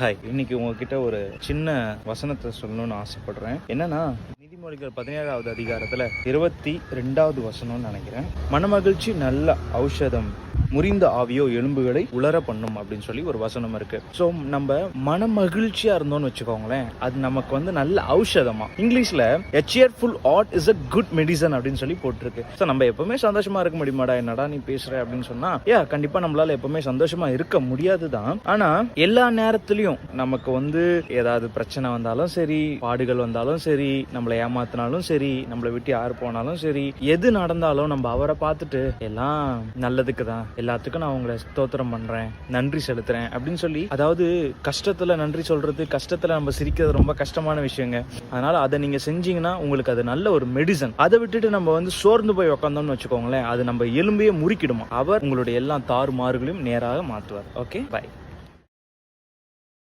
Hi இன்னைக்கு உங்ககிட்ட ஒரு சின்ன வசனத்தை சொல்லணும்னு ஆசைப்படுறேன். என்னன்னா நீதிமொழிகள் பதினேழாவது அதிகாரத்துல இருபத்தி ரெண்டாவது வசனம்னு நினைக்கிறேன். மனமகிழ்ச்சி நல்ல ஔஷதம். முறிந்த ஆவியோ எலும்புகளை உலர பண்ணும் அப்படின்னு சொல்லி ஒரு வசனம் இருக்கு. ஸோ நம்ம மன மகிழ்ச்சியா இருந்தோம்னு வச்சுக்கோங்களேன் அது நமக்கு வந்து நல்ல ஔஷதமா. இங்கிலீஷ்ல a cheerful is a good medicine அப்படின்னு சொல்லி போட்டிருக்கு. ஸோ நம்ம எப்பவுமே சந்தோஷமா இருக்க முடியுமாடா என்னடா நீ பேசுற அப்படின்னு சொன்னா ஏ கண்டிப்பா நம்மளால எப்பவுமே சந்தோஷமா இருக்க முடியாது தான் ஆனா எல்லா நேரத்திலயும் நமக்கு வந்து ஏதாவது பிரச்சனை வந்தாலும் சரி பாடுகள் வந்தாலும் சரி நம்மளை ஏமாத்தினாலும் சரி நம்மளை விட்டு யார் போனாலும் சரி எது நடந்தாலும் நம்ம அவரை பார்த்துட்டு எல்லாம் நல்லதுக்கு தான் எல்லாத்துக்கும் நான் உங்களை ஸ்தோத்திரம் பண்றேன் நன்றி செலுத்துறேன் அப்படின்னு சொல்லி அதாவது கஷ்டத்துல நன்றி சொல்றது கஷ்டத்துல நம்ம சிரிக்கிறது ரொம்ப கஷ்டமான விஷயங்க. அதனால அதை நீங்க செஞ்சீங்கன்னா உங்களுக்கு அது நல்ல ஒரு மெடிசன் அதை விட்டுட்டு நம்ம வந்து சோர்ந்து போய் உட்காந்தோம்னு வச்சுக்கோங்களேன் அது நம்ம எலும்பையே முறிக்கிடுமா? அவர் உங்களுடைய எல்லா தாறுமாறுகளையும் நேராக மாற்றுவார். Okay bye